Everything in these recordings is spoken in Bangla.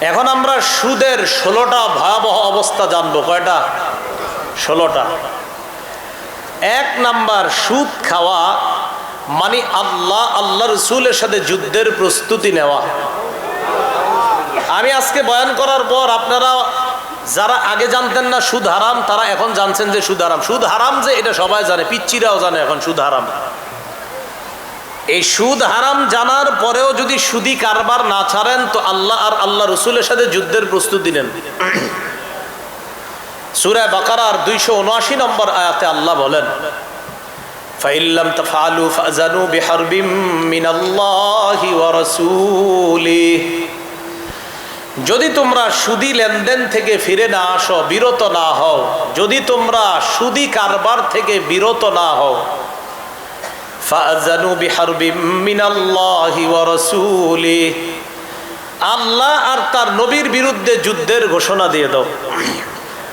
এখন আমরা সুদের ষোলোটা ভয়াবহ অবস্থা জানব, কয়টা? ষোলোটা। এক নাম্বার, সুদ খাওয়া মানে আল্লাহ আল্লাহ রসুলের সাথে যুদ্ধের প্রস্তুতি নেওয়া। আমি আজকে বয়ান করার পর আপনারা যারা আগে জানতেন না সুদ হারাম, তারা এখন জানছেন যে সুদ হারাম। সুদ হারাম যে, এটা সবাই জানে, পিচ্চিরাও জানে এখন সুদ হারাম। এই সুদ হারাম জানার পরেও যদি সুদি কারবার না ছাড়েন, তো আল্লাহ আর আল্লাহ রসুলের সাথে যুদ্ধের প্রস্তুতি নেন। সুরায় বাকারার দুইশো উনআশি নম্বর আয়াতে আল্লাহ বলেন ফাইল্লাম যদি তোমরা সুদি লেনদেন থেকে ফিরে না আসো, বিরত না হও, যদি তোমরা সুদি কারবার থেকে বিরত না হও ফাজানু আল্লাহ আর তার নবীর বিরুদ্ধে যুদ্ধের ঘোষণা দিয়ে দাও।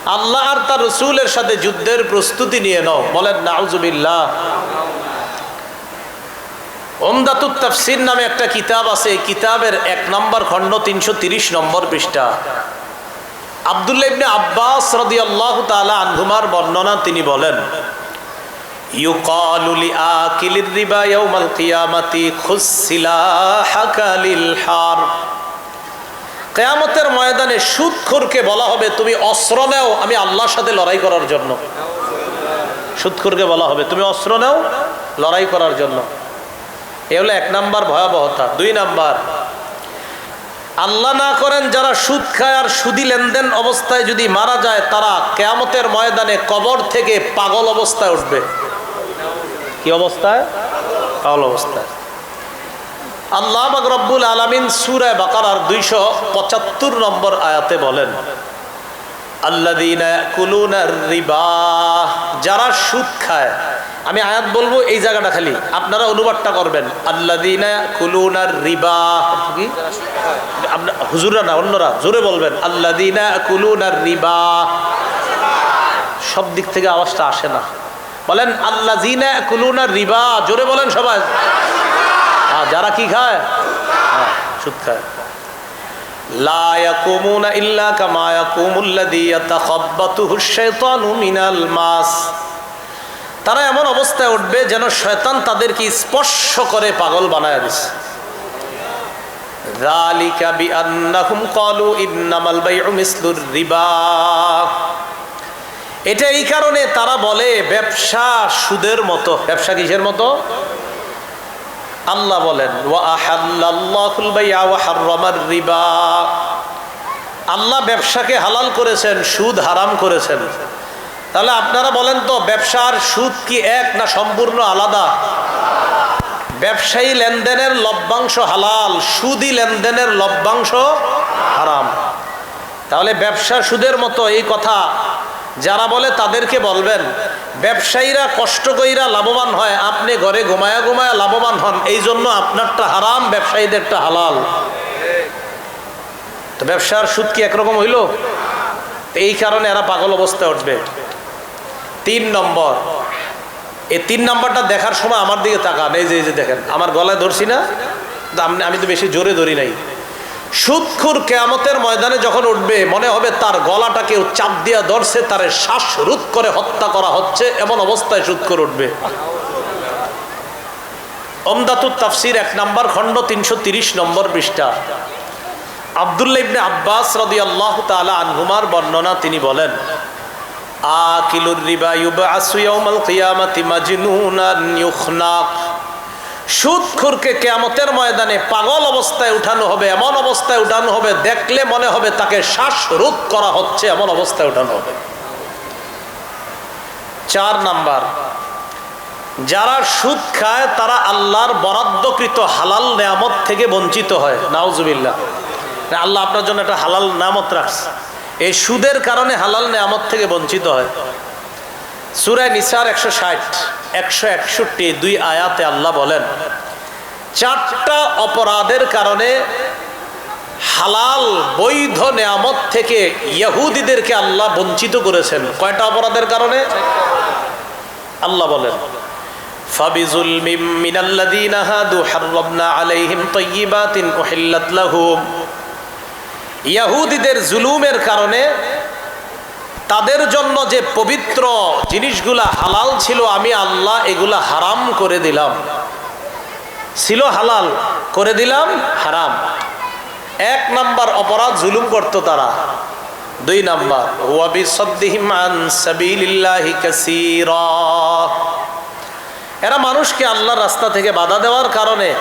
আল্লাহ আর তার রসুলের সাথে যুদ্ধের প্রস্তুতি নিয়ে নাও। বলেন, নাউজুবিল্লাহ। ওমদাতুত নামে একটা কিতাব আছে। কিতাবের এক নম্বর খণ্ড তিনশো তিরিশ নম্বর পৃষ্ঠা। আবদুল্লাহ ইবনে আব্বাস রাদিয়াল্লাহু তাআলা আনহুমার বর্ণনা তিনি বলেন কেয়ামতের ময়দানে সুদখোরকে বলা হবে, তুমি অস্ত্র নেও, আমি আল্লাহর সাথে লড়াই করার জন্য। সুদখোরকে বলা হবে, তুমি অস্ত্র নেও, লড়াই করার জন্য। এ হলো এক নাম্বার ভয়াবহতা। দুই নাম্বার আল্লাহ না করেন যারা সুদ খায় আর সুদি লেনদেন অবস্থায় যদি মারা যায়, তারা কেয়ামতের ময়দানে কবর থেকে পাগল অবস্থায় উঠবে। কি অবস্থায়? পাগল অবস্থায়। আল্লাহ রব্বুল আলমিন সুরায় বাকারার দুইশো পঁচাত্তর নম্বর আয়াতে বলেন রিবা যারা সুদ খায় আমি আয়াত বলব এই জায়গাটা খালি। আপনারা অনুবাদটা করবেন। আল্লাদিনা কুলুনার রিবা। কি? হুজুরা না অন্যরা জোরে বলবেন। আল্লাদিনা কুলুনার রিবা। সব দিক থেকে আওয়াজটা আসে না। বলেন আল্লাহ জিনা কুলুনার রিবা। জোরে বলেন সবাই। হ্যাঁ যারা কি খায়? হ্যাঁ, সুদ খায়। লা ইয়াকুমুনা ইল্লা কামা ইয়াকুমুল্লাযী ইয়াতাখাব্বাতুহু আশ-শাইতানু মিনাল মাস তারা এমন অবস্থায় উঠবে যেন শয়তান তাদেরকে স্পর্শ করে পাগল বানায় দিছে। যালিকা বিআন্নাহুম ক্বালু ইন্নামাল বাইউ মিসলুর রিবা এটা এই কারণে তারা বলে, ব্যবসা সুদের মতো। ব্যবসা কিসের মতো? আল্লাহ বলেন রিবা। আল্লাহ ব্যবসাকে হালাল করেছেন, সুদ হারাম করেছেন। তাহলে আপনারা বলেন তো, ব্যবসার সুদ কি এক না সম্পূর্ণ আলাদা? ব্যবসায়ী লেনদেনের লভ্যাংশ হালাল, সুদি লেনদেনের লভ্যাংশ হারাম। তাহলে ব্যবসা সুদের মতো এই কথা যারা বলে তাদেরকে বলবেন, ব্যবসায়ীরা কষ্ট কইরা লাভবান হয়, আপনি ঘরে ঘুমায়া ঘুমায়া লাভবান হন, এই জন্য আপনারটা হারাম, ব্যবসায়ীদেরটা হালাল। তো ব্যবসার সুদ কি একরকম হইল? এই কারণে এরা পাগল অবস্থায় উঠবে। তিন নম্বর। এই তিন নম্বরটা দেখার সময় আমার দিকে তাকান। এই যে এই যে দেখেন, আমার গলায় ধরছি না? আমি তো বেশি জোরে ধরি নাই। সুদখুর কেয়ামতের ময়দানে যখন উঠবে, মনে হবে তার গলাটা কেউ চাপ দিয়া ধরছে, তার শ্বাস রোধ করে হত্যা করা হচ্ছে, এমন অবস্থায় সুদখুর উঠবে। অমদাতুর তাফসির এক নম্বর খণ্ড, তিনশো নম্বর পৃষ্ঠা। আবদুল্লা ইবনে আব্বাস রদি আল্লাহ তালা আনহুমার বর্ণনা তিনি বলেন আকিলুর সুদখুরকে কেয়ামতের ময়দানে পাগল অবস্থায় উঠানো হবে, এমন অবস্থায় উঠানো হবে, দেখলে মনে হবে তাকে শ্বাসরোধ করা হচ্ছে, এমন অবস্থায় উঠানো হবে। চার নাম্বার, যারা সুদ খায়, তারা আল্লাহর বরাদ্দকৃত হালাল নেয়ামত থেকে বঞ্চিত হয়। নাউজুবিল্লাহ। আল্লাহ আপনার জন্য একটা হালাল নামত রাখছে। এই সুদের কারণে হালাল নেয়ামত থেকে বঞ্চিত হয় সুরায় নিসার একশো ষাট একশো একষট্টি দুই আয়াতে আল্লাহ বলেন চারটা অপরাধের কারণে হালাল বৈধ নেয়ামত থেকে ইয়াহুদিদেরকে আল্লাহ বঞ্চিত করেছেন কয়টা অপরাধের কারণে আল্লাহ বলেন فبظلم من الذين هادوا حرمنا عليهم طيبات أحلت لهم ইয়াহুদিদের জুলুমের কারণে তাদের জন্য যে পবিত্র জিনিসগুলা হালাল ছিল, আমি আল্লাহ এগুলা হারাম করে দিলাম। ছিল হালাল, করে দিলাম, হারাম। এক নাম্বার অপরাধ জুলুম করতো তারা। দুই নাম্বার এরা মানুষকে আল্লাহর রাস্তা থেকে বাধা দেওয়ার কারণে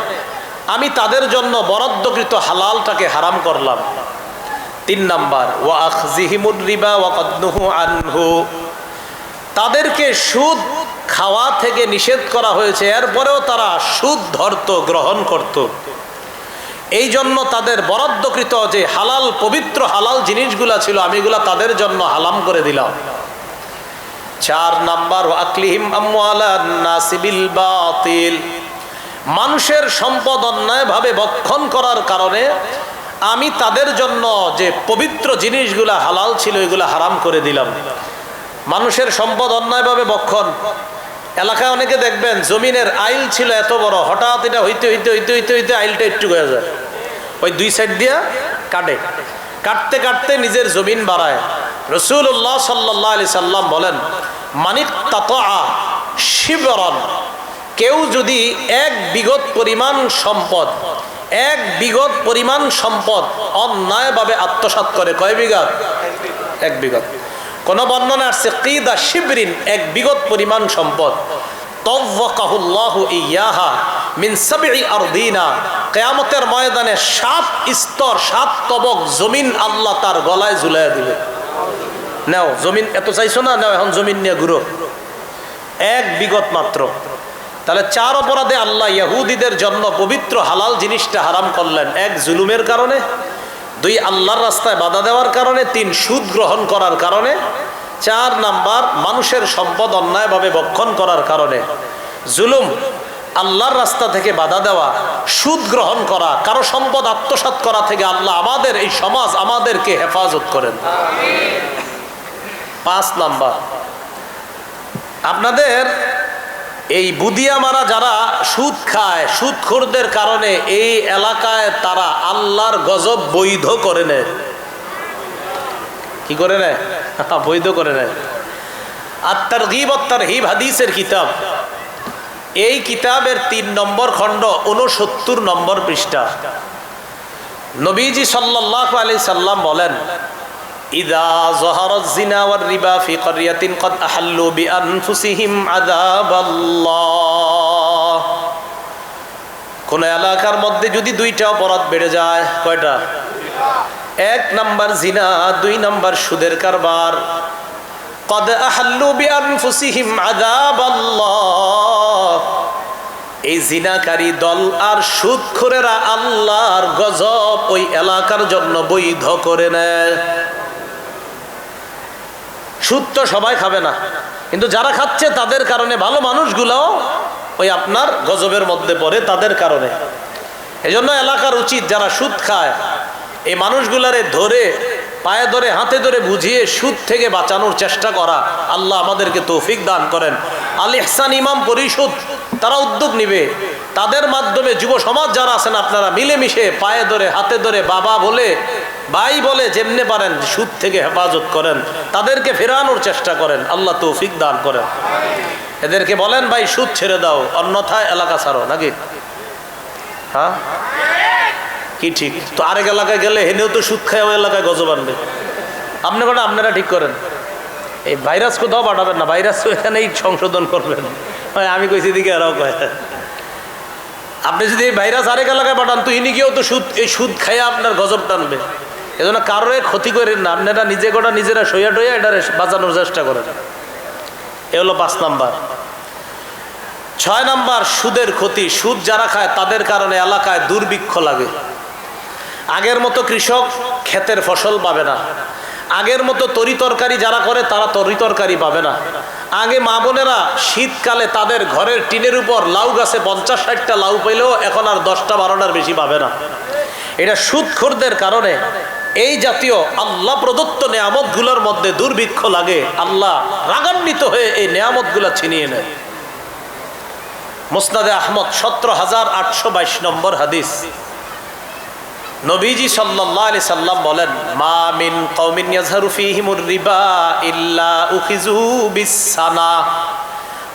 আমি তাদের জন্য বরাদ্দকৃত হালালটাকে হারাম করলাম। তিন নাম্বার, ওয়া রিবা আনহু। তাদেরকে সুদ খাওয়া থেকে নিষেধ করা হয়েছে, এরপরেও তারা সুদ ধরত, গ্রহণ করত। এই জন্য তাদের বরাদ্দকৃত যে হালাল, পবিত্র, হালাল জিনিসগুলা ছিল, আমি এগুলা তাদের জন্য হালাম করে দিলাম। চার নাম্বার মানুষের সম্পদ অন্যায়ভাবে বক্ষণ করার কারণে আমি তাদের জন্য যে পবিত্র জিনিসগুলা হালাল ছিল, এগুলা হারাম করে দিলাম। মানুষের সম্পদ অন্যায়ভাবে বক্ষণ। এলাকায় অনেকে দেখবেন, জমিনের আইল ছিল এত বড়, হঠাৎ এটা হইতে হইতে হইতে হইতে হইতে আইলটা একটু হয়ে যায়। ওই দুই সাইড দিয়া কাটে। কাটতে কাটতে নিজের জমিন বাড়ায়। রসুল্লাহ সাল্লাহ আলি সাল্লাম বলেন, মানিক তাতা শিবরণ কেউ যদি এক বিগত পরিমাণ সম্পদ এক বিগত পরিমাণ সম্পদ অন্যায়ভাবে আত্মসাত করে। কয় বিঘাত? এক বিঘত। কোন বর্ণনা আসছে কিদা শিবরিন এক বিগত পরিমাণ সম্পদ। ময়দানে তবক জমিন আল্লাহ জমিন না? এখন জমিন এক বিগত মাত্র। তাহলে চার অপরাধে আল্লাহ ইয়াহুদিদের জন্য পবিত্র হালাল জিনিসটা হারাম করলেন। এক, জুলুমের কারণে। দুই, আল্লাহর রাস্তায় বাধা দেওয়ার কারণে। তিন, সুদ গ্রহণ করার কারণে। চার, নাম্বার, মানুষের সম্পদ অন্যায়ভাবে বক্ষণ করার কারণে। জুলুম, আল্লাহর রাস্তা থেকে বাধা দেওয়া, সুদ গ্রহণ করা, কারও সম্পদ আত্মসাত করা থেকে আল্লাহ আমাদের, এই সমাজ আমাদেরকে হেফাজত করেন। পাঁচ, নাম্বার, আপনাদের এই বুদিয়া মারা যারা সুদ খায়, সুদখোরদের কারণে এই এলাকায় তারা আল্লাহর গজব বৈধ করে নেয়। কি করে নেয়? বৈধ করে নেয়। আত্মার গিব আত্মার হিব হাদিসের কিতাব। এই কিতাবের তিন নম্বর খণ্ড উনসত্তর নম্বর পৃষ্ঠা। নবীজি সাল্লাহ আলি সাল্লাম বলেন ইদা জহারত জিনা ওয়ার ফি করিয়াতিন কদ আহাল্লু বি আনফুসিহিম কোন এলাকার মধ্যে যদি দুইটা অপরাধ বেড়ে যায়, কয়টা? এক নাম্বার জিনা, দুই নাম্বার সুদের কারবার। কদ আহাল্লু বি আনফুসিহিম এই জিনাকারী দল আর সুদখোরেরা আল্লাহর গজব ওই এলাকার জন্য বৈধ করে নেয়। সুদ তো সবাই খাবে না। কিন্তু যারা খাচ্ছে, তাদের কারণে ভালো মানুষগুলোও ওই আপনার গজবের মধ্যে পড়ে তাদের কারণে। এই জন্য এলাকার উচিত যারা সুদ খায়, এই মানুষগুলারে ধরে, পায়ে ধরে, হাতে ধরে বুঝিয়ে সুদ থেকে বাঁচানোর চেষ্টা করা আল্লাহ আমাদেরকে তৌফিক দান করেন। আল ইহসান ইমাম পরিষদ তারা উদ্যোগ নিবে। তাদের মাধ্যমে যুব সমাজ যারা আছেন, আপনারা মিলেমিশে পায়ে ধরে, হাতে ধরে বাবা বলে ভাই বলে, যেমনে পারেন, সুদ থেকে হেফাজত করেন। তাদেরকে ফেরানোর চেষ্টা করেন। আল্লাহ তৌফিক দান করেন। এদেরকে বলেন, ভাই, সুদ ছেড়ে দাও, অন্যথায় এলাকা ছাড়ো। নাকি? হ্যাঁ? কি ঠিক? তো আরেক এলাকায় গেলে হেনেও তো সুদ খায় ওই এলাকায় গজব আনবে। আপনি কটা আপনারা ঠিক করেন। এই ভাইরাস কোথাও পাঠাবেন না, ভাইরাস তো এখানেই সংশোধন করবেন। আমি কইছি দিকে এরাও কয়। আপনি যদি এই ভাইরাস আরেক এলাকায় পাঠান, তো ইনি গিয়েও তো সুদ, এই সুদ খাইয়ে আপনার গজব টানবে। এজন্য কারোর ক্ষতি করেন না। আপনারা নিজে গোটা নিজেরা সইয়া টইয়া এটা বাঁচানোর চেষ্টা করেন। এ হলো পাঁচ নাম্বার। ছয় নাম্বার, সুদের ক্ষতি। সুদ যারা খায়, তাদের কারণে এলাকায় দুর্ভিক্ষ লাগে। আগের মতো কৃষক ক্ষেতের ফসল পাবে না। আগের মতো তরি তরকারি যারা করে, তারা তরি তরকারি পাবে না। আগে মা বোনেরা শীতকালে তাদের ঘরের টিনের উপর লাউ গাছে পঞ্চাশ ষাটটা লাউ পেলেও এখন আর দশটা বারোটার বেশি পাবে না। এটা সুদখোরদের কারণে এই জাতীয় আল্লাহ প্রদত্ত নেয়ামতগুলোর মধ্যে দুর্ভিক্ষ লাগে, আল্লাহ রাগান্বিত হয়ে এই নেয়ামতগুলো ছিনিয়ে নেয়। মোসনাদে আহমদ সতেরো হাজার আটশো বাইশ নম্বর হাদিস। নবীজি আলাইহি সাল্লাম বলেন, মা মিন কওমিন ইয়াজহারু ফীহিমুর রিবা ইল্লা বিসানা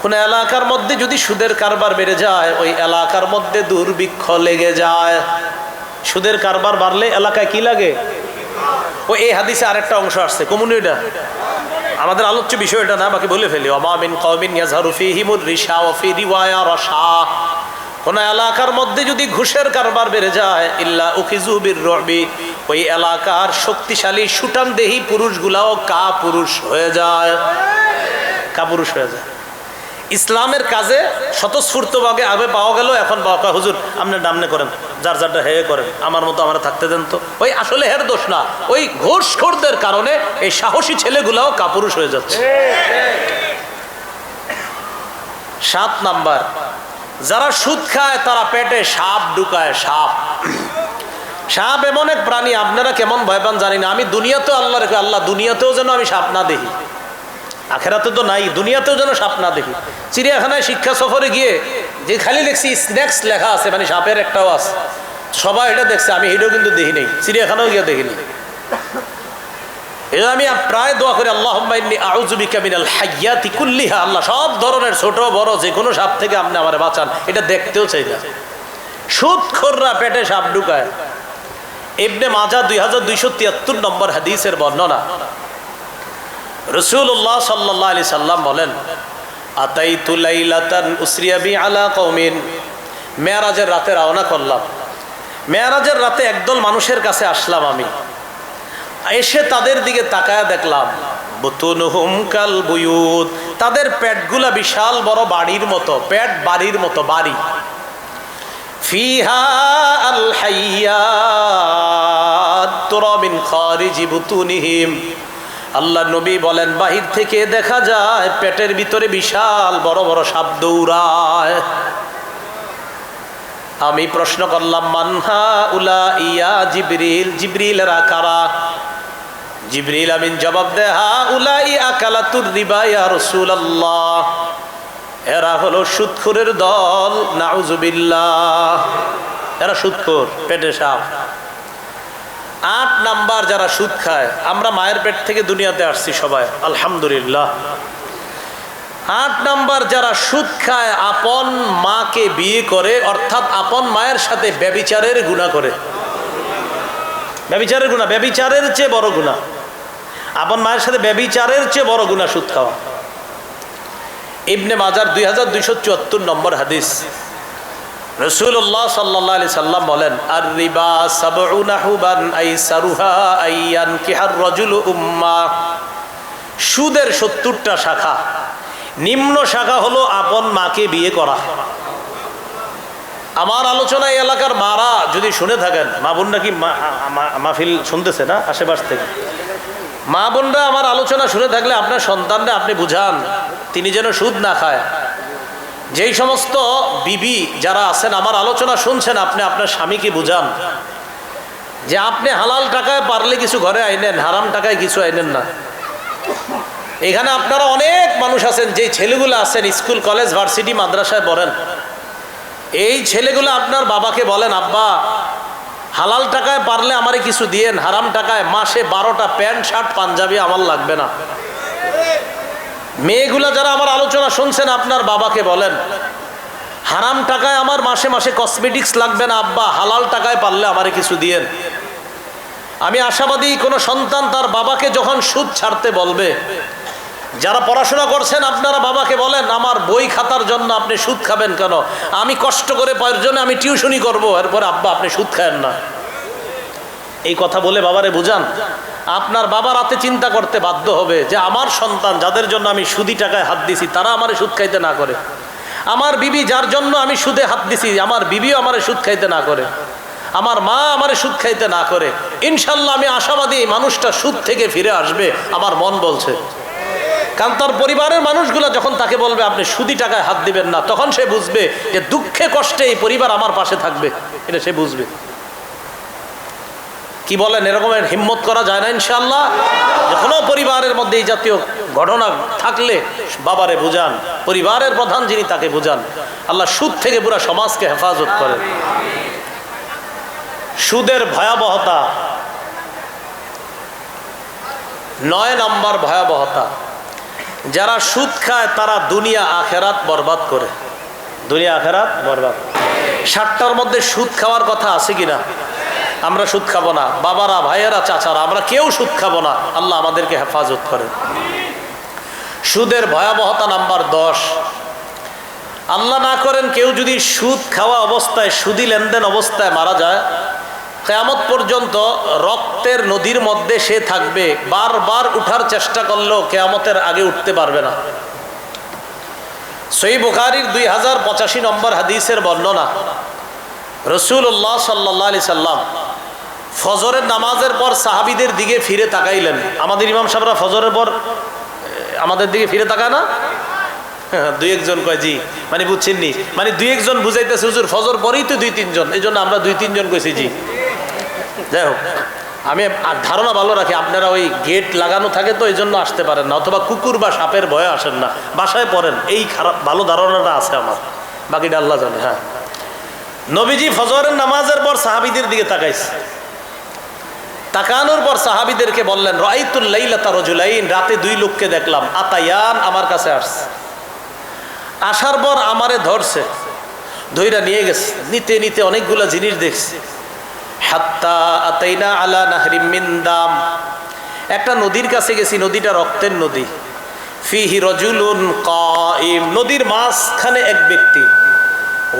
কোন এলাকার মধ্যে যদি সুদের কারবার বেড়ে যায়, ওই এলাকার মধ্যে দুর্ভিক্ষ লেগে যায়। সুদের কারবার বাড়লে এলাকায় কি লাগে? ও এই হাদিসে আরেকটা অংশ আসছে। কমুনিটা আমাদের আলোচ্য বিষয় এটা না বাকি বলে ফেলি। অমামিন ফী রিওয়ায়া রাশা। কোন এলাকার মধ্যে যদি ঘুষের কারবার বেড়ে যায় ইল্লা উখিজু বির রবি। ওই এলাকার শক্তিশালী সুটান দেহি পুরুষগুলাও কা পুরুষ হয়ে যায়। কা পুরুষ হয়ে যায়। ইসলামের কাজে স্বতঃস্ফূর্তভাবে আগে পাওয়া গেল এখন কয়, হুজুর আপনি ডামনে করেন। যার যারটা হে করেন আমার মতো আমার থাকতে দেন তো। ওই আসলে হের দোষ না, ওই ঘোষখোরদের কারণে এই সাহসী ছেলেগুলাও কাপুরুষ হয়ে যাচ্ছে। সাত নাম্বার, যারা সুদ খায় তারা পেটে সাপ ঢুকায়, সাপ। সাপ এমন এক প্রাণী, আপনারা কেমন ভয় পান জানি না আমি দুনিয়াতেও আল্লাহ রেখে আল্লাহ দুনিয়াতেও যেন আমি সাপ না দেখি। আখেরাতে তো নাই, দুনিয়াতেও যেন সাপ না দেখি। চিড়িয়াখানায় শিক্ষা সফরে গিয়ে যে খালি দেখছি স্ন্যাক্স লেখা আছে মানে সাপের একটাও আছে। সবাই এটা দেখছে, আমি এটাও কিন্তু দেখি নেই, চিড়িয়াখানাও গিয়ে দেখিনি এই আমি প্রায় দোয়া করি আল্লাহ আল্লাহ সব ধরনের ছোট, বড়, যে কোনো সাপ থেকে আপনি আমার বাঁচান, এটা দেখতেও চাই না। সুদ খোররা পেটে সাপ ঢুকায়। ইবনে মাজা দুই হাজার দুইশো তিয়াত্তর নম্বর হাদিসের বর্ণনা। রসুল্লাহ সাল্লাহ আলি সাল্লাম বলেন আতাই তুলাইলাতান উসরিয়াবি আলা কৌমিন মেয়ারাজের রাতে রওনা করলাম। মেয়ারাজের রাতে একদল মানুষের কাছে আসলাম আমি। এসে তাদের দিকে তাকায়া দেখলাম, বুতুনহুম কাল বুয়ুত। তাদের পেটগুলা বিশাল বড় বাড়ির মতো, পেট বাড়ির মতো, বাড়ি। ফিহা আল হাইয়াত তুরা মিন খারিজি বুতুনিহিম। আল্লাহ নবী বলেন, বাহির থেকে দেখা যায় পেটের ভিতরে বিশাল বড় বড় সাপ দৌড়ায়। আমি প্রশ্ন করলাম মানহা উলা ইয়া জিবরিল জিবরিল কারা? জিবরিল আমিন জবাব দে হা উলা ইয়া কালাতুর রিবা ইয়া রাসূলুল্লাহ। এরা হলো সুদখোরের দল, নাউজুবিল্লাহ। এরা সুদখোর পেটে সাপ। আট নাম্বার যারা সুদ খায়, আমরা মায়ের পেট থেকে দুনিয়াতে আসছি সবাই, আলহামদুলিল্লাহ। আট নাম্বার যারা সুদ খায়, আপন মাকে বিয়ে করে, অর্থাৎ আপন মায়ের সাথে ব্যবিচারের গুণা করে। ব্যবিচারের গুণা, ব্যবিচারের চেয়ে বড় গুণা। আপন মায়ের সাথে ব্যবিচারের চেয়ে বড় গুণা সুদ খাওয়া। ইবনে মাজার দুই হাজার দুইশো চুয়াত্তর নম্বর হাদিস। রসুল্লাহ সাল্লাহ আলি সাল্লাম বলেন আর রিবা সাবুনাহুবান আই সারুহা আইয়ান কিহার রজুল উম্মা। সুদের সত্তরটা শাখা। নিম্ন শাখা হলো আপন মাকে বিয়ে করা। আমার আলোচনা এই এলাকার মারা যদি শুনে থাকেন, মা বোন নাকি মাহফিল শুনতেছে না আশেপাশ থেকে? মা বোনরা আমার আলোচনা শুনে থাকলে আপনার সন্তানরা আপনি বুঝান, তিনি যেন সুদ না খায়। যেই সমস্ত বিবি যারা আছেন, আমার আলোচনা শুনছেন, আপনি আপনার স্বামীকে বুঝান। যে আপনি হালাল টাকায় পারলে কিছু ঘরে আইনেন, হারাম টাকায় কিছু আইনেন না। এখানে আপনারা অনেক মানুষ আছেন, যে ছেলেগুলো আছেন, স্কুল, কলেজ, ভার্সিটি, মাদ্রাসায় পড়েন। এই ছেলেগুলো আপনার বাবাকে বলেন, আব্বা, হালাল টাকায় পারলে আমারে কিছু দিয়েন, হারাম টাকায় মাসে বারোটা প্যান্ট, শার্ট, পাঞ্জাবি আমার লাগবে না। মেয়েগুলা যারা আমার আলোচনা শুনছেন, আপনার বাবাকে বলেন, হারাম টাকায় আমার মাসে মাসে কসমেটিক্স লাগবে না, আব্বা, হালাল টাকায় পারলে আমারে কিছু দিয়েন। আমি আশাবাদী কোনো সন্তান তার বাবাকে যখন সুদ ছাড়তে বলবে, যারা পড়াশোনা করছেন, আপনারা বাবাকে বলেন, আমার বই খাতার জন্য আপনি সুদ খাবেন কেন? আমি কষ্ট করে জন্য আমি টিউশনই করব, এরপরে আব্বা, আপনি সুদ খায়েন না। এই কথা বলে বাবারে বুঝান। আপনার বাবা রাতে চিন্তা করতে বাধ্য হবে যে আমার সন্তান যাদের জন্য আমি সুদি টাকায় হাত দিছি, তারা আমার সুদ খাইতে না করে। আমার বিবি যার জন্য আমি সুদে হাত দিছি, আমার বিবিও আমার সুদ খাইতে না করে। আমার মা আমার সুদ খাইতে না করে। ইনশাল্লাহ আমি আশাবাদী মানুষটা সুদ থেকে ফিরে আসবে, আমার মন বলছে। কারণ তার পরিবারের মানুষগুলো যখন তাকে বলবে, আপনি সুদি টাকায় হাত দিবেন না, তখন সে বুঝবে যে দুঃখে কষ্টে এই পরিবার আমার পাশে থাকবে, এটা সে বুঝবে। কি বলেন? এরকমের হিম্মত করা যায় না ইনশাল্লাহ কোনো পরিবারের মধ্যে এই জাতীয় ঘটনা থাকলে বাবারে বুঝান, পরিবারের প্রধান যিনি তাকে বুঝান। আল্লাহ সুদ থেকে পুরো সমাজকে হেফাজত করেন। সুদের ভয়াবহতা। নয় নম্বর ভয়াবহতা। যারা সুদ খায়, তারা দুনিয়া আখেরাত বরবাদ করে। দুনিয়া আখেরাত বরবাদ। সাতটার মধ্যে সুদ খাওয়ার কথা আছে কিনা? আমরা সুদ খাব না। বাবারা, ভাইয়েরা, চাচারা, আমরা কেউ সুদ খাব না। আল্লাহ আমাদেরকে হেফাজত করে। সুদের ভয়াবহতা নাম্বার দশ। আল্লাহ না করেন কেউ যদি সুদ খাওয়া অবস্থায়, সুদি লেনদেন অবস্থায় মারা যায়, কেয়ামত পর্যন্ত রক্তের নদীর মধ্যে সে থাকবে। বারবার উঠার চেষ্টা করলেও কেয়ামতের আগে উঠতে পারবে না। সই বুখারির দুই হাজার পঁচাশি নম্বর হাদিসের বর্ণনা। রসুল্লাহ সাল্লাহ আলি সাল্লাম ফজরের নামাজের পর সাহাবিদের দিকে ফিরে তাকাইলেন। আমাদের ইমাম সাহেবরা ফজরের পর আমাদের দিকে ফিরে তাকায় না? হ্যাঁ, দুই একজন কয় জি। মানে বুঝছেন নি? মানে দুই একজন বুঝাইতেছে হুজুর ফজর পরেই তো দুই তিনজন। এই জন্য আমরা দুই তিনজন কইছি জি। যাই হোক আমি ধারণা ভালো রাখি আপনারা ওই গেট লাগানো থাকে তো এই জন্য আসতে পারেন না অথবা কুকুর বা সাপের ভয়ে আসেন না বাসায় পড়েন। এই খারাপ ভালো ধারণাটা আছে আমার। বাকিটা আল্লাহ জানে হ্যাঁ। নবীজি ফজরের নামাজের পর সাহাবিদের দিকে তাকাইছে। তাকানোর পর সাহাবিদেরকে বললেন রজুলাইন, রাতে দুই লোককে দেখলাম, আতায়ান আমার কাছে আসছে। আসার পর আমারে ধরছে, ধইরা নিয়ে গেছে, নিতে নিতে অনেকগুলা জিনিস দেখছে। হাত্তা আতাইনা আলা নাহরিম মিন দাম। একটা নদীর কাছে গেছি, নদীটা রক্তের নদী। ফিহি রজুলুন কাইম। নদীর মাঝখানে এক ব্যক্তি।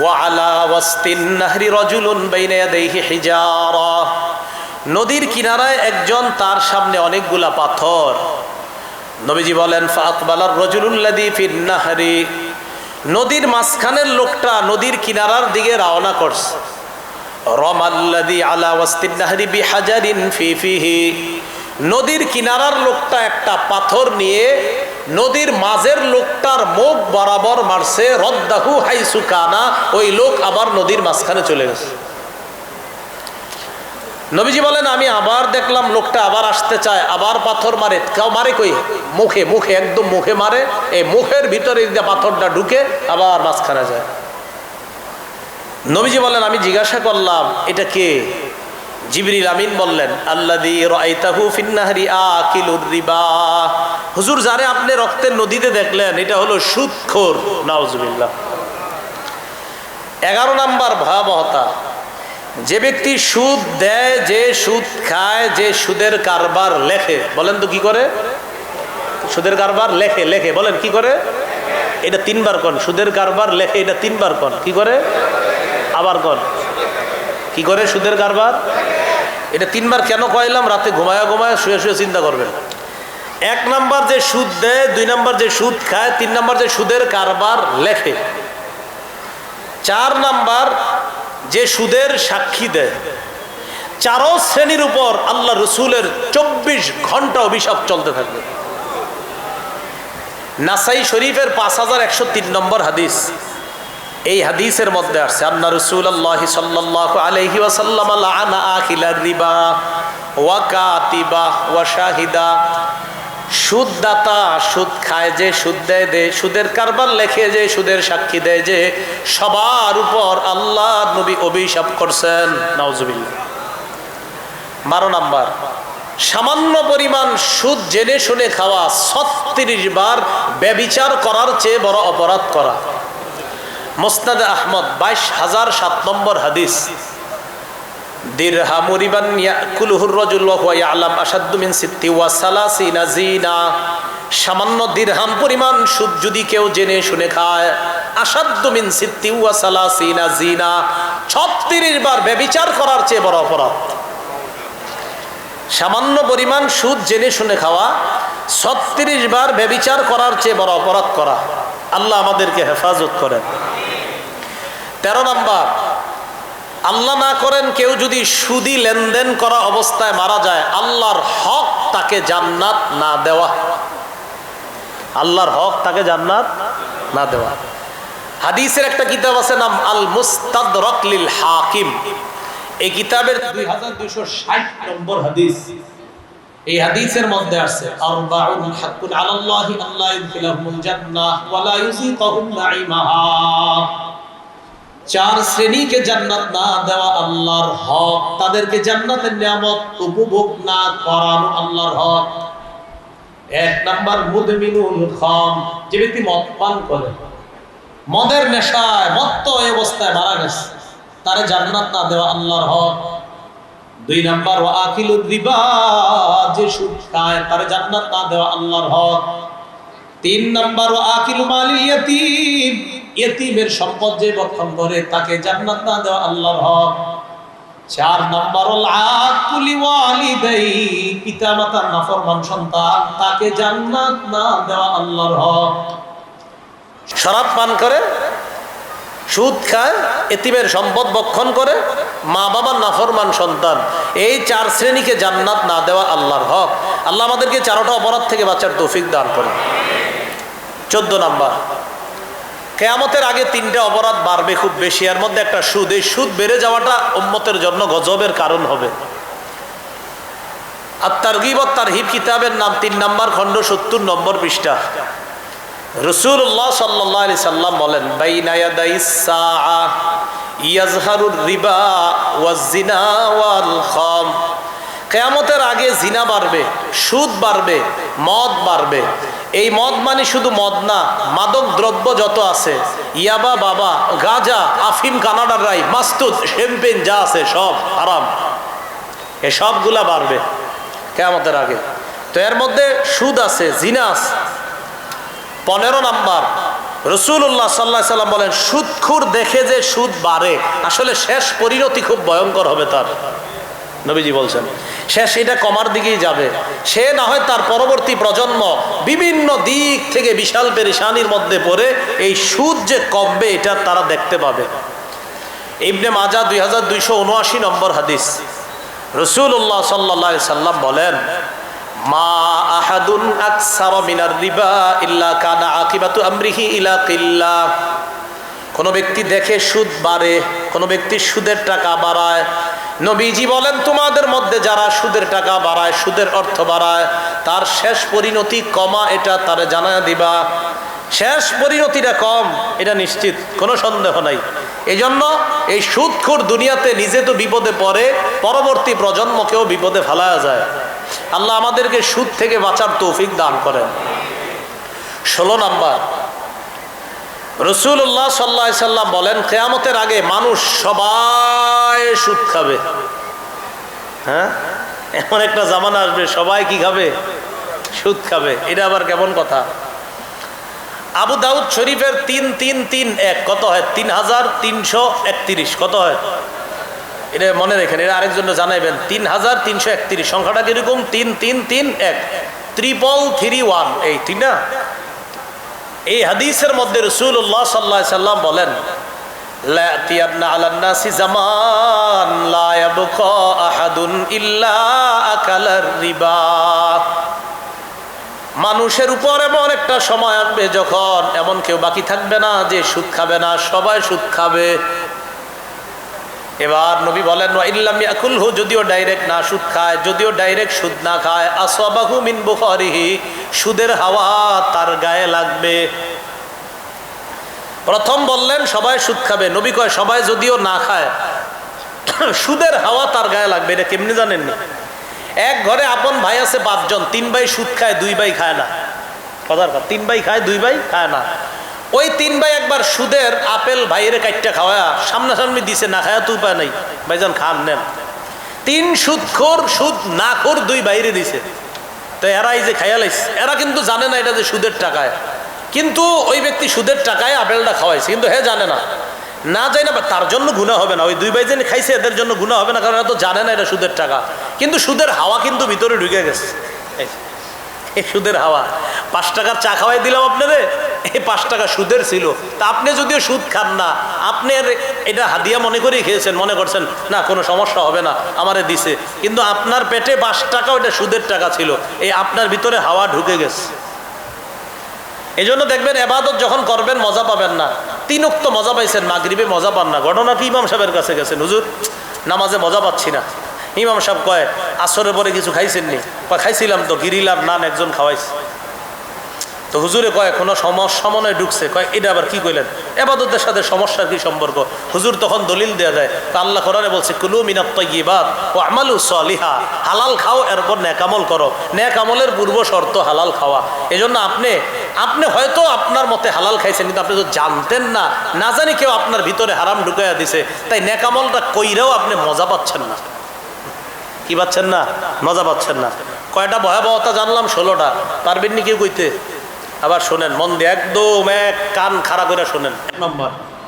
ওয়ালা ওয়াস্তিন নাহরি রজুলুন বাইনা ইয়াদাইহি হিজারা। নদীর কিনারায় একজন তার সামনে অনেকগুলা পাথর। নবীজি বলেন ফাকবালার রজুলুল্লাদি ফির নাহরি। নদীর মাঝখানের লোকটা নদীর কিনারার দিকে রওনা করছে। রমাল্লাদি আলা ওয়াস্তিন নাহরি বিহাজারিন ফি ফিহি। নদীর কিনারার লোকটা একটা পাথর নিয়ে নদীর মাঝের লোকটার মুখ বরাবর মারছে। রদ্দাহু হাইসু কানা। ওই লোক আবার নদীর মাঝখানে চলে গেছে। নবীজি বলেন, আমি আবার দেখলাম লোকটা আবার আসতে চায়, আবার পাথর মারে। কেউ মারে কই? মুখে মুখে, একদম মুখে মারে। এই মুখের ভিতরে যে পাথরটা ঢুকে আবার মাঝখানে যায়। নবীজি বলেন, আমি জিজ্ঞাসা করলাম, এটা কে? জিবরিল আমিন বললেন হুজুর, যারে আপনি রক্তের নদীতে দেখলেন, এটা হলো সুদখোর নাউজুবিল্লাহ। এগারো নাম্বার ভয়াবহতা যে ব্যক্তি সুদ দেয়, যে সুদ খায়, যে সুদের কারবার লেখে, বলেন তো কি করে? সুদের কারবার লেখে লেখে, বলেন কি করে? এটা তিনবার কন, সুদের কারবার লেখে, এটা তিনবার কন, কি করে? আবার কন, কি করে সুদের কারবার? এটা তিনবার কেন কয়লাম রাতে ঘুমায়া ঘুমায়া শুয়ে শুয়ে চিন্তা করবেন। এক নাম্বার যে সুদ দেয়, দুই নাম্বার যে সুদ খায়, তিন নাম্বার যে সুদের কারবার লেখে। চার নাম্বার যে সুদের সাক্ষী দেয়। চারো শ্রেণির উপর আল্লাহ রসুলের চব্বিশ ঘণ্টা অভিশাপ চলতে থাকবে। নাসাই শরীফের পাঁচ হাজার একশো তিন নম্বর হাদিস। এই হাদিসের মধ্যে আসছে, আন্না রসুল আল্লাহ সাল্লাহ আলহি ওয়াসাল্লাম আনা আখিলার রিবা ওয়া শাহিদা। সুদদাতা, সুদ খায় যে, সুদ দেয় দে সুদের কারবার লেখে যে, সুদের সাক্ষী দেয় যে, সবার উপর আল্লাহ নবী অভিশাপ করছেন। নাউজুবিল্লাহ। বারো নাম্বার, সামান্য পরিমাণ সুদ জেনে শুনে খাওয়া, ছত্রিশ বার ব্যবিচার করার চেয়ে বড় অপরাধ করা। মোস্তাদ আহমদ, বাইশ হাজার সাত নম্বর হাদিস। মিন সামান্য দিরহাম পরিমাণ সুদ যদি কেউ জেনে শুনে খায় আসাদ্দু মিন সিত্তি ওয়া সালাসিনা জিনা 36 বার ব্যভিচার করার চেয়ে বড় অপরাধ। সামান্য পরিমাণ সুদ জেনে শুনে খাওয়া, ছত্রিশ বার ব্যবিচার করার চেয়ে বড় অপরাধ করা। আল্লাহ আমাদেরকে হেফাজত করেন। তেরো নাম্বার আল্লাহ না করেন কেউ যদি সুদি লেনদেন করা অবস্থায় মারা যায়, আল্লাহর হক তাকে জান্নাত না দেওয়া। আল্লাহর হক তাকে জান্নাত না দেওয়া। হাদিসের একটা কিতাব আছে নাম আল মুস্তাদ রকলিল হাকিম এই কিতাবের দুই হাজার দুইশো ষাট নম্বর হাদিস। এই হাদিসের মধ্যে আছে, আরবাউন আলাল্লাহি আল্লাহ ইউদখিলাহুমুল জান্নাহ ইউযিকাহুম নাঈমাহা। চার শ্রেণীকে জান্নাত না দেওয়া আল্লাহর হক, তাদেরকে জান্নাতের নিয়ামত উপভোগ না করানো আল্লাহর হক। এক নাম্বার, মুদমিনুল খাম, যে ব্যক্তি মদ পান করে, মদের নেশায়, মত্ত এই অবস্থায় মারা গেছে, তারে জান্নাত না দেওয়া আল্লাহর হক। দুই নাম্বার ও আকিলুর রিবা, যে সুদ খায়, তারে জান্নাত না দেওয়া আল্লাহর হক। তিন নাম্বার ও আকিলু মালিল ইয়াতিম ইয়েতিমের সম্পদ যে বক্ষণ করে, তাকে জান্নাত না দেওয়া আল্লাহর হক। চার নাম্বার ওয়ালিদাই পিতামাতার নাফরমান সন্তান, তাকে জান্নাত না দেওয়া আল্লাহর হক। শরাব পান করে, সুদ খায় এতিমের সম্পদ বক্ষণ করে মা বাবার নাফরমান সন্তান, এই চার শ্রেণীকে জান্নাত না দেওয়া আল্লাহর হক। আল্লাহ আমাদেরকে চারোটা অপরাধ থেকে বাঁচার তৌফিক দান করে চোদ্দ নাম্বার কেয়ামতের আগে তিনটা অপরাধ বাড়বে খুব বেশি, এর মধ্যে একটা সুদ। এই সুদ বেড়ে যাওয়াটা উম্মতের জন্য গজবের কারণ হবে। আর তারগিব তার হিব কিতাবের নাম তিন নম্বর খণ্ড সত্তর নম্বর পৃষ্ঠা। রসুল্লাহ সাল্লাহ আলি সাল্লাম বলেন ইয়াজহারুর রিবা ওয়াজিনা ওয়াল খাম। কেয়ামতের আগে জিনা বাড়বে, সুদ বাড়বে, মদ বাড়বে। এই মদ মানে শুধু মদ না, মাদক দ্রব্য যত আছে, ইয়াবা বাবা, গাজা, আফিম, কানাডার রাই, মাস্তুদ, শ্যাম্পেন যা আছে সব আরাম এ সবগুলা বাড়বে কেয়ামতের আগে। তো এর মধ্যে সুদ আছে জিনাস পনেরো নাম্বার রসুল্লাহ সাল্লাহ সাল্লাম বলেন, সুদখুর দেখে যে সুদ বাড়ে, আসলে শেষ পরিণতি খুব ভয়ঙ্কর হবে তার। নবীজি বলছেন শেষ এটা কমার দিকেই যাবে। সে না হয় তার পরবর্তী প্রজন্ম বিভিন্ন দিক থেকে বিশাল পেরেশানির মধ্যে পড়ে এই সুদ যে কমবে, এটা তারা দেখতে পাবে। ইবনে মাজা দুই হাজার দুইশো উনআশি নম্বর হাদিস। রসুল্লাহ সাল্লাহ সাল্লাম বলেন, মা আহাদুন আকসার মিনার রিবা কানা আকিবাতু আমরিহি কোনো ব্যক্তি দেখে সুদ বাড়ে, কোনো ব্যক্তি সুদের টাকা বাড়ায় নবীজি বলেন, তোমাদের মধ্যে যারা সুদের টাকা বাড়ায়, সুদের অর্থ বাড়ায়, তার শেষ পরিণতি কমা, এটা তারে জানা দিবা। শেষ পরিণতিটা কম, এটা নিশ্চিত, কোনো সন্দেহ নাই। এই জন্য এই সুদখোর দুনিয়াতে নিজে তো বিপদে পড়ে, পরবর্তী প্রজন্মকেও বিপদে ফেলা যায়। আল্লাহ আমাদেরকে সুদ থেকে বাঁচার তৌফিক দান করেন। ষোলো নাম্বার রসুল্লাহ সাল্লা সাল্লাম বলেন, কেয়ামতের আগে মানুষ সবাই সুদ খাবে। হ্যাঁ? এমন একটা জামানা আসবে, সবাই কি খাবে? সুদ খাবে। এটা আবার কেমন কথা? আবু দাউদ শরীফের তিন তিন তিন, এক, কত হয়? তিন হাজার তিনশো একত্রিশ, কত হয়? এটা মনে রেখেন, এটা আরেকজনে জানাইবেন। তিন হাজার তিনশো একত্রিশ, সংখ্যাটা কীরকম? তিন তিন তিন, এক। ত্রিপল থ্রি ওয়ান এই ঠিক না? এই হাদিসের মধ্যে রসুল্লাহ সাল্লাহ সাল্লাম বলেন জামান মানুষের উপর এমন একটা সময় আসবে যখন এমন কেউ বাকি থাকবে না যে সুদ খাবে না, সবাই সুদ খাবে। এবার নবী বলেন যদিও ডাইরেক্ট না সুদ খায়, যদিও ডাইরেক্ট সুদ না খায় আসবাহু মিন বুখারিহি সুদের হাওয়া তার গায়ে লাগবে। প্রথম বললেন, সবাই সুদ খাবে নবী কয়, সবাই যদিও না খায়, সুদের হাওয়া তার গায়ে লাগবে এটা কেমনি জানেননি? এক ঘরে আপন ভাই আছে পাঁচজন, তিন ভাই সুদ খায়, দুই ভাই খায় না। কথার কথা, তিন ভাই খায়, দুই ভাই খায় না। ওই তিন ভাই একবার সুদের আপেল ভাইয়ের কাইটটা খাওয়া, সামনাসামনি দিছে, না খায়া তো উপায় নাই। ভাইজান, খান, নেন। তিন সুদখোর সুদ না খোর দুই বাইরে দিছে। তো এরা এই যে খাইয়া লাইছে, এরা কিন্তু জানে না এটা যে সুদের টাকায়। কিন্তু ওই ব্যক্তি সুদের টাকায় আপেলটা খাওয়াইছে, কিন্তু হ্যাঁ জানে না। না যাই না তার জন্য গুণা হবে না। ওই দুই ভাই যেন খাইছে, এদের জন্য গুণা হবে না, কারণ এরা তো জানে না এটা সুদের টাকা। কিন্তু সুদের হাওয়া কিন্তু ভিতরে ঢুকে গেছে। এই- সুদের হাওয়া। পাঁচ টাকার চা খাওয়াই দিলাম আপনারে এই পাঁচ টাকা সুদের ছিল। তা আপনি যদিও সুদ খান না, আপনি আর এটা হাদিয়া মনে করেই খেয়েছেন, মনে করছেন, না, কোনো সমস্যা হবে না, আমারে দিছে। কিন্তু আপনার পেটে পাঁচ টাকা ওটা সুদের টাকা ছিল। এই আপনার ভিতরে হাওয়া ঢুকে গেছে। এই জন্য দেখবেন, এবাদত যখন করবেন, মজা পাবেন না। তিন উক্ত মজা পাইছেন, মাগরিবে মজা পান না। ঘটনা কি ইমাম সাহেবের কাছে গেছেন? হুজুর, নামাজে মজা পাচ্ছি না। ইমাম সাহেব কয়, আসরের পরে কিছু খাইছেননি? কয়, খাইছিলাম তো, গিরিলাম, নান একজন খাওয়াইছে। তো হুজুরে কয়, কোনো সমস্যা মনে ঢুকছে। কয়, এটা আবার কি কইলেন? এবাদতের সাথে সমস্যার কি সম্পর্ক? হুজুর তখন দলিল দেওয়া যায়। তো আল্লাহ কোরআনে বলছে, কুলু মিনাত তৈবাদ ও আমালু সলিহা। হালাল খাও, এরপর ন্যাকামল করো। ন্যাকামলের পূর্ব শর্ত হালাল খাওয়া। এজন্য আপনি আপনি হয়তো আপনার মতে হালাল খাইছেন, কিন্তু আপনি তো জানতেন না। না জানি কেউ আপনার ভিতরে হারাম ঢুকাইয়া দিছে। তাই ন্যাকামলটা কইরাও আপনি মজা পাচ্ছেন না। কি পাচ্ছেন না? মজা পাচ্ছেন না। কয়টা ভয়াবহতা জানলাম, ষোলোটা। পারবেন নি কেউ কইতে? আবার শোনেন মন দিয়ে একদম এক কান খাড়া করে শোনেন। এক নম্বর।